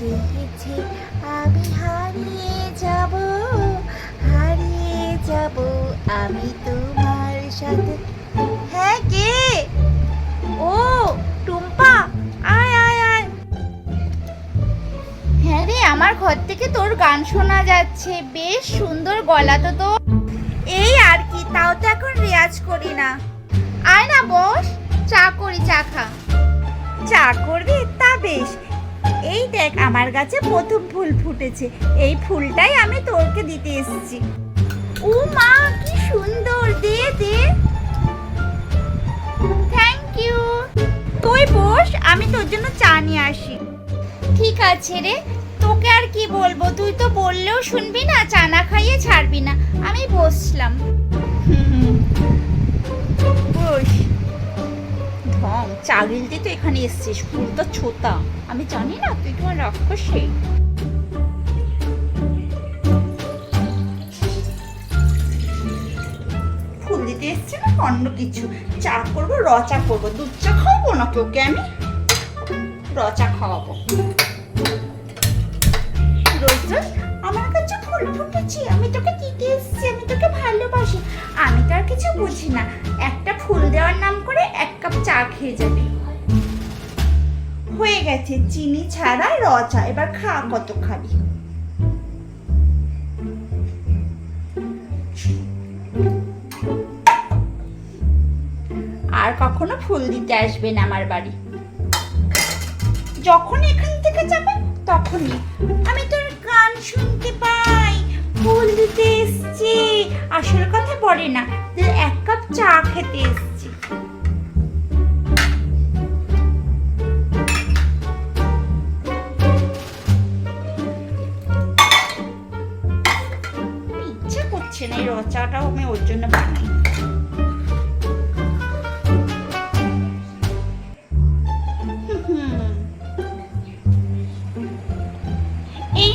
চেয়েছে আমি হারিয়ে যাব হারিয়ে যাব আমি তোমার সাথে। হ্যাঁ কে? ও, টুম্পা। আয় আয় আয়। হ্যাঁ রে, আমার ঘর থেকে তোর গান শোনা যাচ্ছে। বেশ সুন্দর গলা তো তোর। এই আর কি, তাও তো এখন রেয়াজ করি না। আয় না বস, চা করি, চা খা। চা করবি? তা বেশ। দেখ, আমার গাছে প্রথম ফুল ফুটেছে। এই ফুলটাই আমি তোরকে দিতে এসেছি। ও মা, কি সুন্দর, দে দে। থ্যাংক ইউ তুই বস, আমি তোর জন্য চা নিয়ে আসি। ঠিক আছে রে, তোকে আর কি বলব? তুই তো বললেও শুনবি না, চা না খাইয়ে ছাড়বি না। আমি বসলাম। চা গিলতে তো এখানে এসছিস ফুল তো ছোতা আমি জানি না, তুই তোমার রাক্ষসী? ফুল দিতে এসছে না অন্য কিছু? চা করব, র চা করব? দুধ চা খাওয়াবো না তোকে আমি? র চা খাওয়াবো। আমার কাছে ফুল ফুটেছে, আমি তোকে দিতে এসেছি, আমি তোকে ভালোবাসি। আমি তো আর কিছু বুঝি না। একটা ফুল দেওয়ার নাম করে এক কাপ চা খেয়ে যাবে। হয়ে গেছে চিনি ছাড়া র চা এবার খা কত খাবি আর কখনো ফুল দিতে আসবে না আমার বাড়ি। যখন এখান থেকে যাবে তখনই। আমি তোর গান শুনতে পাই, ফুল দিতে এসছি। আসল কথা বলে না এক কাপ চা খেতে এসছি করছে না এই রচাটাও আমি ওর জন্য বানাই এই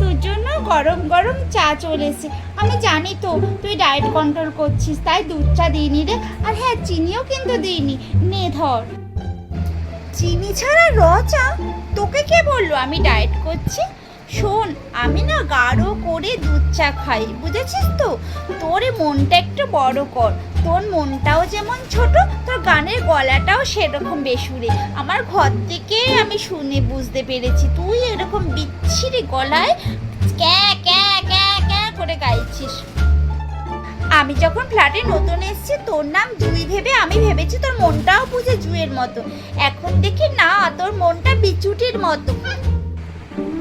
তোর জন্য গরম গরম চা চলেছে আমি জানি তো, তুই ডায়েট কন্ট্রোল করছিস, তাই দুধ চা দিইনি রে। আর হ্যাঁ চিনিও কিন্তু দিইনি। নে ধর। চিনি ছাড়া র চা তোকে কে বলল? আমি ডায়েট করছি? শোন, আমি না গাঢ় করে দুধ চা খাই, বুঝেছিস তো? তোর মনটা একটু বড় কর। তোর মনটাও যেমন ছোট, তোর গানের গলাটাও সেরকম বেসুরে। আমার ঘর থেকে আমি শুনে বুঝতে পেরেছি, তুই এরকম বিচ্ছিরি গলায় ক্যা ক্যা ক্যা ক্যা করে গাইছিস। আমি যখন ফ্ল্যাটে নতুন এসেছি, তোর নাম জুই ভেবে আমি ভেবেছি তোর মনটাও বুঝে জুয়ের মতো। এখন দেখি না, তোর মনটা বিচুটির মতো।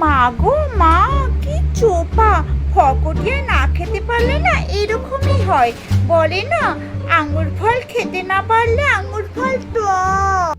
মা গো মা, কি চোপা। ফকটিয়ে না খেতে পারলে না এরকমই হয়। বলে না, আঙুর ফল খেতে না পারলে আঙুর ফল টক